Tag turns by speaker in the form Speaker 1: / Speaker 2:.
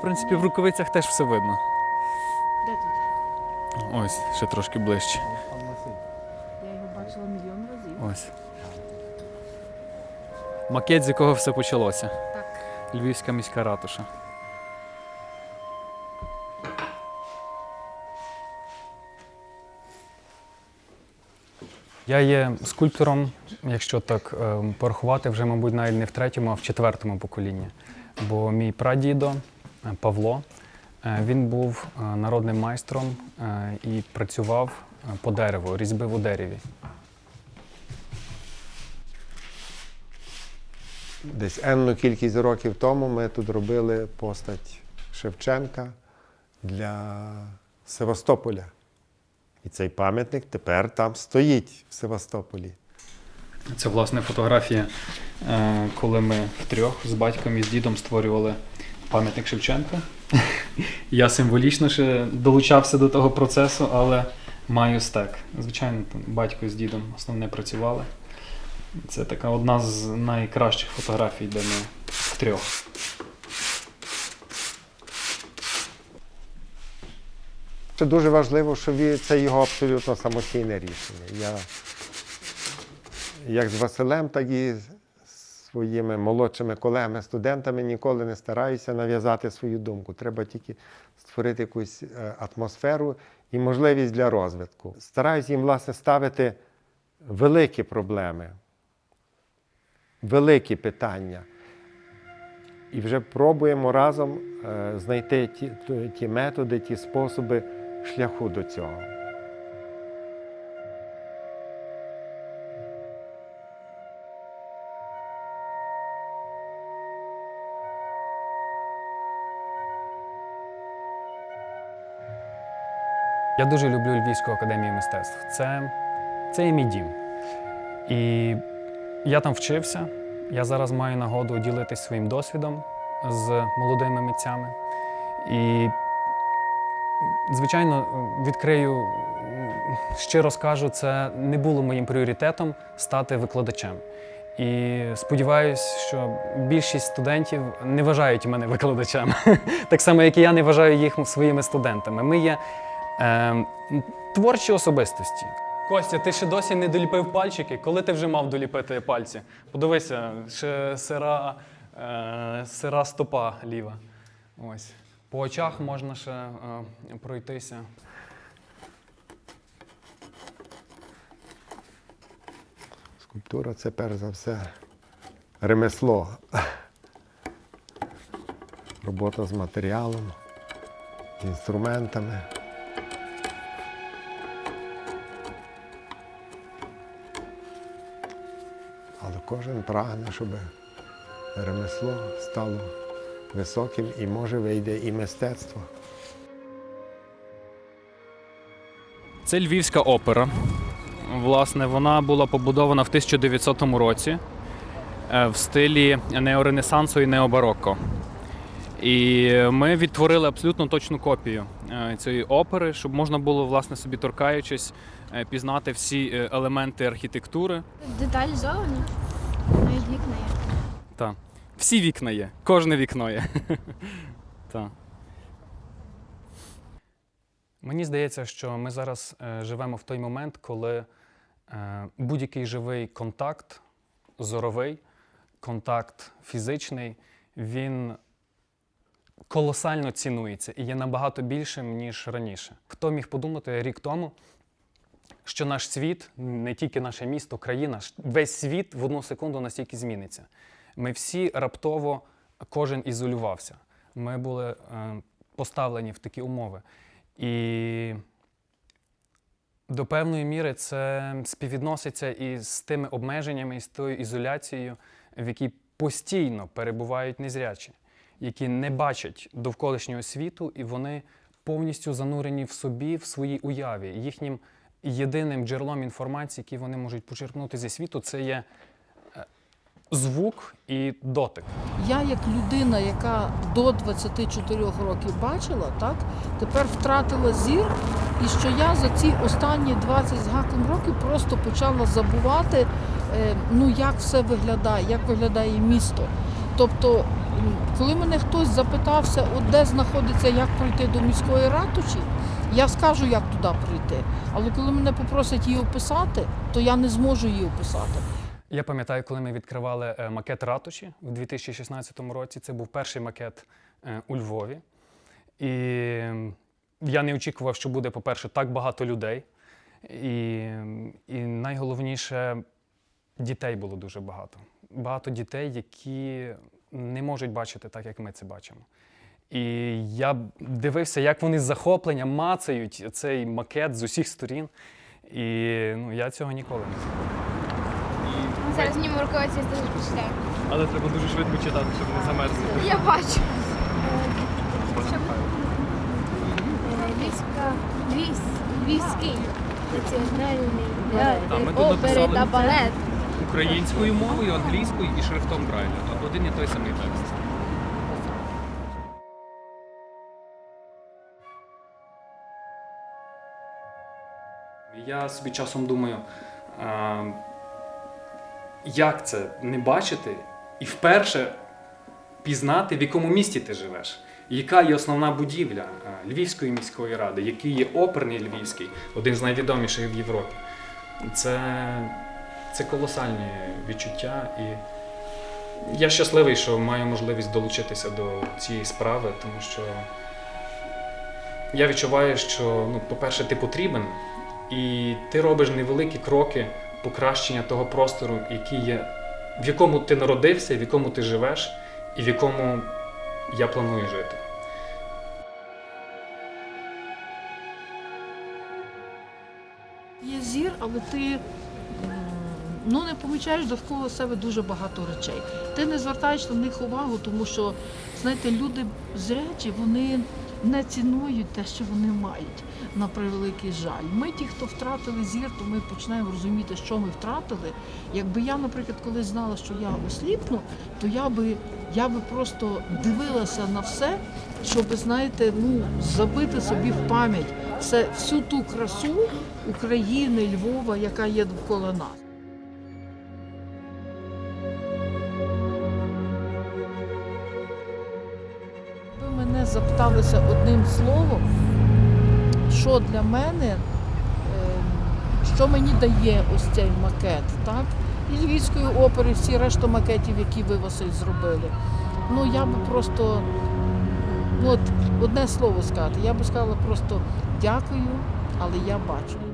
Speaker 1: В принципі, в рукавицях теж все видно.
Speaker 2: Де тут?
Speaker 1: Ось, ще трошки ближче.
Speaker 2: Я його бачила мільйон разів.
Speaker 1: Ось. Макет, з якого все почалося.
Speaker 2: Так.
Speaker 1: Львівська міська ратуша. Я є скульптором, якщо так е, порахувати, вже, мабуть, навіть не в третьому, а в четвертому поколінні. Бо мій прадідо Павло, е, він був е, народним майстром е, і працював е, по дереву, різьбив у дереві.
Speaker 3: Десь енну кількість років тому ми тут робили постать Шевченка для Севастополя. І цей пам'ятник тепер там стоїть в Севастополі.
Speaker 1: Це власне фотографія, е, коли ми втрьох з батьком і з дідом створювали пам'ятник Шевченка. Я символічно ще долучався до того процесу, але маю стек. Звичайно, там батько з дідом основне працювали. Це така одна з найкращих фотографій, де ми втрьох.
Speaker 3: Це дуже важливо, що це його абсолютно самостійне рішення. Я як з Василем, так і своїми молодшими колегами, студентами ніколи не стараюся нав'язати свою думку. Треба тільки створити якусь е, атмосферу і можливість для розвитку. Стараюсь їм, власне, ставити великі проблеми, великі питання. І вже пробуємо разом е, знайти ті, ті методи, ті способи шляху до цього.
Speaker 1: Я дуже люблю Львівську академію мистецтв. Це, це є мій дім. І я там вчився. Я зараз маю нагоду ділитися своїм досвідом з молодими митцями. І, звичайно, відкрию, щиро скажу, це не було моїм пріоритетом стати викладачем. І сподіваюся, що більшість студентів не вважають мене викладачем, так само, як і я не вважаю їх своїми студентами. Ми є Ем, творчі особистості. Костя, ти ще досі не доліпив пальчики. Коли ти вже мав доліпити пальці? Подивися, ще сира, е, сира стопа ліва. Ось. По очах можна ще е, пройтися.
Speaker 3: Скульптура це перш за все ремесло. Робота з матеріалом, інструментами. Кожен прагне, щоб ремесло стало високим і може вийде і мистецтво.
Speaker 1: Це Львівська опера. Власне, вона була побудована в 1900 році е, в стилі неоренесансу і необарокко. І ми відтворили абсолютно точну копію е, цієї опери, щоб можна було, власне, собі торкаючись, е, пізнати всі елементи архітектури.
Speaker 4: Деталі зелені, навіть вікна є.
Speaker 1: Та. Всі вікна є, кожне вікно є. Та. Мені здається, що ми зараз е, живемо в той момент, коли е, будь-який живий контакт, зоровий, контакт фізичний, він колосально цінується і є набагато більшим, ніж раніше. Хто міг подумати рік тому, що наш світ, не тільки наше місто, країна, весь світ в одну секунду настільки зміниться. Ми всі раптово, кожен ізолювався. Ми були е, поставлені в такі умови. І до певної міри це співвідноситься із тими обмеженнями, і з тою ізоляцією, в якій постійно перебувають незрячі, які не бачать довколишнього світу, і вони повністю занурені в собі, в своїй уяві. Їхнім єдиним джерелом інформації, який вони можуть почерпнути зі світу, це є е, звук і дотик.
Speaker 2: Я, як людина, яка до 24 років бачила, так тепер втратила зір, і що я за ці останні 20 з гаком років просто почала забувати, е, ну як все виглядає, як виглядає місто. Тобто, коли мене хтось запитався, от де знаходиться, як пройти до міської ратуші, я скажу, як туди прийти. Але коли мене попросять її описати, то я не зможу її описати.
Speaker 1: Я пам'ятаю, коли ми відкривали е, макет ратуші в 2016 році. Це був перший макет е, у Львові. І я не очікував, що буде, по-перше, так багато людей. І, і найголовніше, дітей було дуже багато. Багато дітей, які не можуть бачити так, як ми це бачимо. І я дивився, як вони з захопленням мацають цей макет з усіх сторін. І ну, я цього ніколи не забуду.
Speaker 4: Зараз мені морковиці дуже почитаю.
Speaker 5: Але треба дуже швидко читати, щоб не замерзнути.
Speaker 4: Я бачу. Львівська, Львівсь- Львівський національний опери та балет.
Speaker 5: Українською мовою, англійською і шрифтом Брайля. Тобто один і той самий текст.
Speaker 1: Я собі часом думаю, як це не бачити і вперше пізнати, в якому місті ти живеш, яка є основна будівля Львівської міської ради, який є оперний Львівський, один з найвідоміших в Європі. Це, це колосальні відчуття. І я щасливий, що маю можливість долучитися до цієї справи, тому що я відчуваю, що, ну, по-перше, ти потрібен, і ти робиш невеликі кроки покращення того простору, який є, в якому ти народився, в якому ти живеш, і в якому я планую жити.
Speaker 2: Є зір, але ти ну, не помічаєш довкола себе дуже багато речей. Ти не звертаєш на них увагу, тому що, знаєте, люди зрячі, вони не цінують те, що вони мають, на превеликий жаль. Ми, ті, хто втратили зір, то ми починаємо розуміти, що ми втратили. Якби я, наприклад, колись знала, що я осліпну, то я би, я би просто дивилася на все, щоб, знаєте, ну, забити собі в пам'ять все, всю ту красу України, Львова, яка є довкола нас. Запиталися одним словом, що для мене, е, що мені дає ось цей макет, так? І Львівської опери, всі решта макетів, які ви Василь зробили. Ну я би просто, ну от одне слово сказати, я би сказала просто дякую, але я бачу.